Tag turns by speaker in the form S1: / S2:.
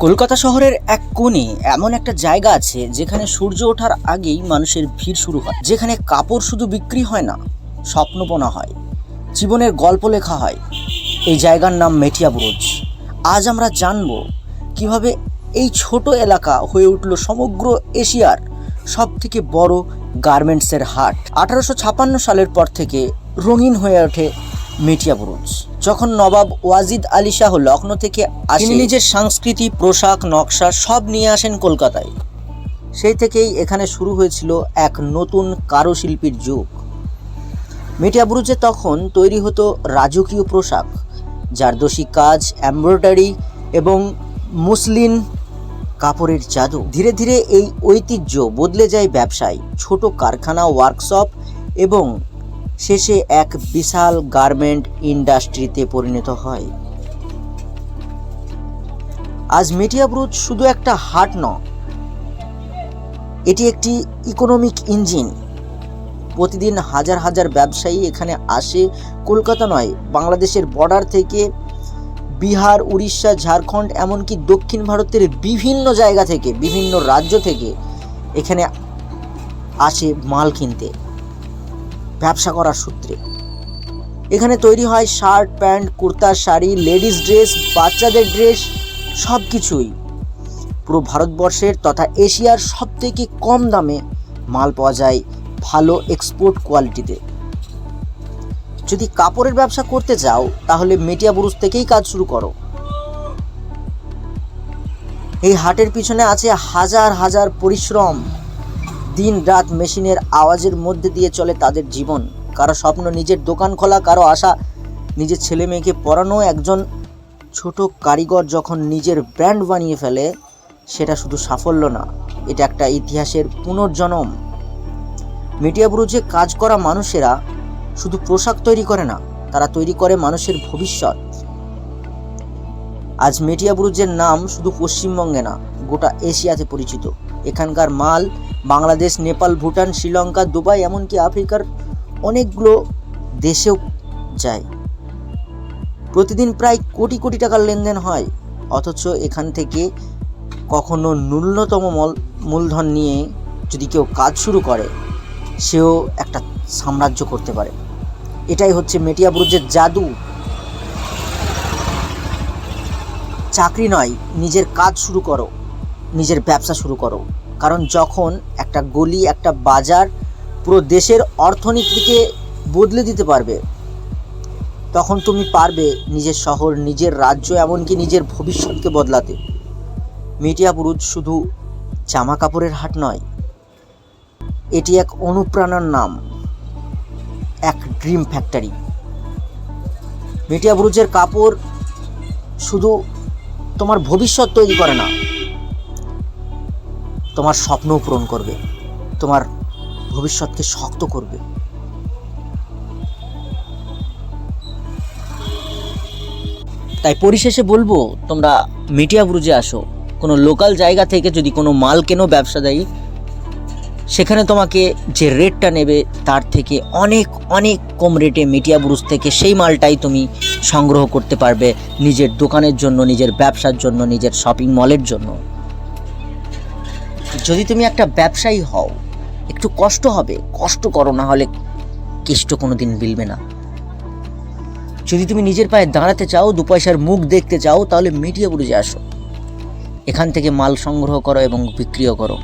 S1: কলকাতা শহরের এক কোণে এমন একটা জায়গা আছে যেখানে সূর্য ওঠার আগেই মানুষের ভিড় শুরু হয়। যেখানে কাপড় শুধু বিক্রি হয় না স্বপ্ন বোনা হয়। জীবনের গল্প লেখা হয়। এই জায়গার নাম মেটিয়া বুরুজ। আজ আমরা জানব কীভাবে এই ছোট এলাকা হয়ে উঠল সমগ্র এশিয়ার সব থেকে বড় গার্মেন্টসের হাট। আঠারোশো সালের পর থেকে রঙিন হয়ে ওঠে মেটিয়া বুরুজ। যখন নবাব ওয়াজিদ আলী শাহ লখনৌ থেকে আসেন নিজের সংস্কৃতি পোশাক নকশা সব নিয়ে আসেন কলকাতায়। সেই থেকেই এখানে শুরু হয়েছিল এক নতুন কারুশিল্পীর যুগ। মেটিয়া বুরুজে তখন তৈরি হতো রাজকীয় পোশাক জারদোসি কাজ এমব্রয়ডারি এবং মুসলিন কাপড়ের জাদু। ধীরে ধীরে এই ঐতিহ্য বদলে যায় ব্যবসায় ছোট কারখানা ওয়ার্কশপ এবং শেষে এক বিশাল গার্মেন্ট ইন্ডাস্ট্রিতে পরিণত হয়। আজ মেটিয়া ব্রুজ শুধু একটা হাট নয়, এটি একটি ইকোনমিক ইঞ্জিন প্রতিদিন হাজার হাজার ব্যবসায়ী এখানে আসে। কলকাতা নয়, বাংলাদেশের বর্ডার থেকে বিহার, উড়িষ্যা, ঝাড়খণ্ড, এমনকি দক্ষিণ ভারতের বিভিন্ন জায়গা থেকে, বিভিন্ন রাজ্য থেকে এখানে আসে মাল কিনতে। ব্যবসা করার সূত্রে। এখানে তৈরি হয় shirt, pant, kurta, sari, ladies dress, বাচ্চাদের ড্রেস সব কিছুই পুরো ভারতবর্ষের তথা এশিয়ার সব থেকে কম দামে মাল পাওয়া যায় ভালো এক্সপোর্ট কোয়ালিটিতে যদি কাপড়ের ব্যবসা করতে চাও, তাহলে মেটিয়া বুরুজ থেকেই কাজ শুরু করো। এই হাটের পিছনে আছে হাজার হাজার পরিশ্রম। দিন রাত মেশিনের আওয়াজের মধ্যে দিয়ে চলে তাদের জীবন। কারও স্বপ্ন নিজের দোকান খোলা, কারও আশা নিজের ছেলে মেয়েকে পড়ানো। একজন ছোট কারিগর যখন নিজের ব্র্যান্ড বানিয়ে ফেলে, সেটা শুধু সাফল্য না, এটা একটা ইতিহাসের পুনর্জন্ম। মিডিয়া ব্রুজে কাজ করা মানুষেরা শুধু পোশাক তৈরি করে না, তারা তৈরি করে মানুষের ভবিষ্যৎ। আজ মেটিয়া ব্রুজের নাম শুধু পশ্চিমবঙ্গে না, গোটা এশিয়াতে পরিচিত। এখানকার মাল বাংলাদেশ, নেপাল, ভুটান, শ্রীলঙ্কা, দুবাই, এমনকি আফ্রিকার অনেকগুলো দেশেও যায়। প্রতিদিন প্রায় কোটি কোটি টাকার লেনদেন হয়, অথচ এখান থেকে কখনো ন্যূনতম মল- মূলধন নিয়ে যদি কেউ কাজ শুরু করে, সেও একটা সাম্রাজ্য করতে পারে। এটাই হচ্ছে মেটিয়া ব্রুজের জাদু। চাকরি নয়, নিজের কাজ শুরু করো, নিজের ব্যবসা শুরু করো। কারণ যখন একটা গলি, একটা বাজার পুরো দেশের অর্থনীতিকে বদলে দিতে পারবে, তখন তুমি পারবে নিজের শহর, নিজের রাজ্য, এমনকি নিজের ভবিষ্যৎকে বদলাতে। মিডিয়া বুরুজ শুধু জামা কাপড়ের হাট নয়, এটি এক অনুপ্রেরণার নাম, এক ড্রিম ফ্যাক্টরি। মিডিয়া বুরুজের কাপড় শুধু তোমার ভবিষ্যৎ তৈরি করে না তোমার স্বপ্নও পূরণ করবে। তোমার ভবিষ্যৎকে শক্ত করবে। তাই পরিশেষে বলব, তোমরা মিডিয়া ব্রুজে আসো। কোনো লোকাল জায়গা থেকে যদি কোনো মাল কেনো ব্যবসাদায়ী, সেখানে তোমাকে যে রেটটা নেবে তার থেকে অনেক অনেক কম রেটে মিডিয়া ব্রুজ থেকে সেই মালটাই তুমি সংগ্রহ করতে পারবে নিজের দোকানের জন্য, নিজের ব্যবসার জন্য, নিজের শপিং মলের জন্য। যদি তুমি একটা ব্যবসায়ী হও, একটু কষ্ট হবে। কষ্ট করো, না হলে কেষ্ট কোনো দিন বিলবে না। যদি তুমি নিজের পায়ে দাঁড়াতে চাও, দু পয়সার মুখ দেখতে চাও, তাহলে মিডিয়া যে আসো। এখান থেকে মাল সংগ্রহ করো এবং বিক্রিও করো।